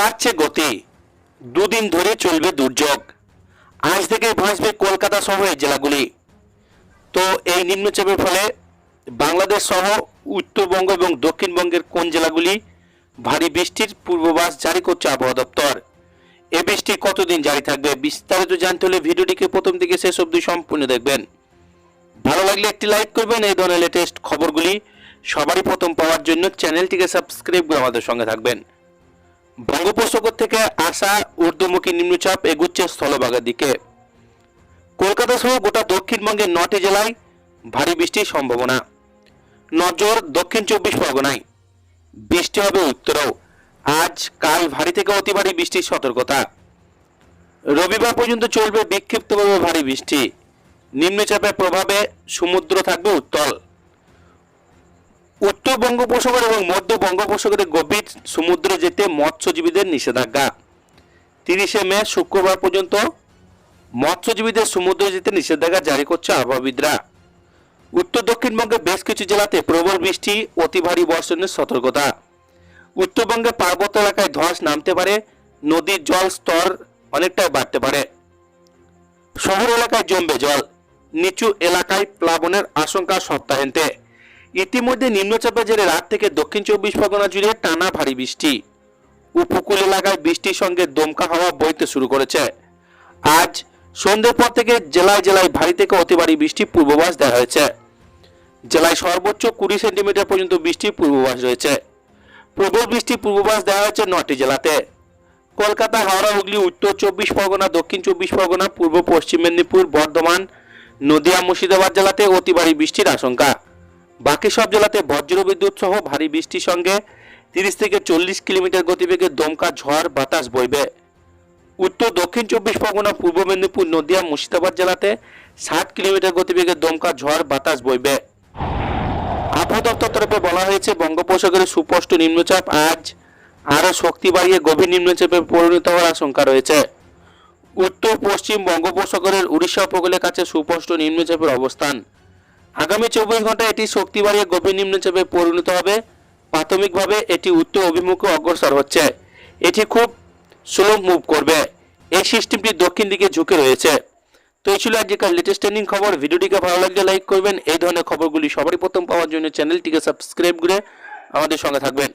বাড়ছে গতি। দুদিন ধরে চলবে দুর্যোগ। আজ থেকে ভাসবে কলকাতা এই জেলাগুলি। তো এই নিম্নচাপের ফলে বাংলাদেশ সহ উত্তরবঙ্গ এবং দক্ষিণবঙ্গের কোন জেলাগুলি ভারী বৃষ্টির পূর্বাভাস জারি করছে আবহাওয়া দপ্তর? এ বৃষ্টি কতদিন জারি থাকবে? বিস্তারিত জানতে হলে ভিডিওটিকে প্রথম থেকে শেষ অবধি সম্পূর্ণ দেখবেন। ভালো লাগলে একটি লাইক করবেন। এই ধরনের লেটেস্ট খবরগুলি সবারই প্রথম পাওয়ার জন্য চ্যানেলটিকে সাবস্ক্রাইব করে আমাদের সঙ্গে থাকবেন। বঙ্গোপসাগর থেকে আসা ঊর্ধ্বমুখী নিম্নচাপ এগুচ্ছে স্থলভাগের দিকে। কলকাতা সহ গোটা দক্ষিণবঙ্গের নটি জেলায় ভারী বৃষ্টির সম্ভাবনা। নজর দক্ষিণ চব্বিশ পরগনায়। বৃষ্টি হবে উত্তরেও। আজ, কাল ভারী থেকে অতি ভারী বৃষ্টির সতর্কতা। রবিবার পর্যন্ত চলবে বিক্ষিপ্তভাবে ভারী বৃষ্টি। নিম্নচাপের প্রভাবে সমুদ্র থাকবে উত্তল। বঙ্গোপসাগর এবং মধ্য বঙ্গোপসাগরের গভীর সমুদ্রে যেতে মৎস্যজীবীদের নিষেধাজ্ঞা। তিরিশে মে, শুক্রবার পর্যন্ত মৎস্যজীবীদের সমুদ্রে যেতে নিষেধাজ্ঞা জারি করছে আবহাওয়াবিদরা। উত্তর দক্ষিণবঙ্গের বেশ কিছু জেলাতে প্রবল বৃষ্টি, অতি ভারী বর্ষণের সতর্কতা। উত্তরবঙ্গের পার্বত্য এলাকায় ধস নামতে পারে, নদীর জল স্তর অনেকটাই বাড়তে পারে। শহর এলাকায় জমবে জল, নিচু এলাকায় প্লাবনের আশঙ্কা সপ্তাহান্তে। ইতিমধ্যে নিম্নচাপের জেরে রাত থেকে দক্ষিণ চব্বিশ পরগনা জুড়ে টানা ভারী বৃষ্টি। উপকূল এলাকায় বৃষ্টির সঙ্গে দমকা হাওয়া বইতে শুরু করেছে। আজ সন্ধ্যের পর থেকে জেলায় জেলায় ভারী থেকে অতি ভারী বৃষ্টির পূর্বাভাস দেওয়া হয়েছে। জেলায় সর্বোচ্চ কুড়ি সেন্টিমিটার পর্যন্ত বৃষ্টির পূর্বাভাস রয়েছে। প্রবল বৃষ্টির পূর্বাভাস দেওয়া হয়েছে নটি জেলাতে। কলকাতা, হাওড়া, হুগলি, উত্তর চব্বিশ পরগনা, দক্ষিণ চব্বিশ পরগনা, পূর্ব পশ্চিম মেদিনীপুর, বর্ধমান, নদিয়া, মুর্শিদাবাদ জেলাতে অতি ভারী বৃষ্টির আশঙ্কা। বাকি সব জেলাতে বজ্র বিদ্যুৎ সহ ভারী বৃষ্টির সঙ্গে তিরিশ থেকে চল্লিশ কিলোমিটার গতিবেগে দমকা ঝড়, বাতাস বইবে। উত্তর, দক্ষিণ চব্বিশ পরগনা, পূর্ব মেদিনীপুর, নদিয়া, মুর্শিদাবাদ জেলাতে ষাট কিলোমিটার গতিবেগে দমকা ঝড়, বাতাস বইবে। আবহাওয়া দপ্তর তরফে বলা হয়েছে, বঙ্গোপসাগরে সুস্পষ্ট নিম্নচাপ আজ আরও শক্তি বাড়িয়ে গভীর নিম্নচাপে পরিণত হওয়ার আশঙ্কা রয়েছে। উত্তর, পশ্চিম বঙ্গোপসাগরের উড়িষ্যা উপকূলের কাছে সুস্পষ্ট নিম্নচাপের অবস্থান। আগামী চব্বিশ ঘণ্টা এটি শক্তি বাড়িয়ে গভীর নিম্নচাপে পরিণত হবে। প্রাথমিকভাবে এটি উত্তর অভিমুখে অগ্রসর হচ্ছে। এটি খুব স্লো মুভ করবে। এই সিস্টেমটি দক্ষিণ দিকে ঝুঁকে রয়েছে। তো এই ছিল আজকের লেটেস্ট ট্রেন্ডিং খবর। ভিডিওটিকে ভালো লাগলে লাইক করবেন। এই ধরনের খবরগুলি সবারই প্রথম পাওয়ার জন্য চ্যানেলটিকে সাবস্ক্রাইব করে আমাদের সঙ্গে থাকবেন।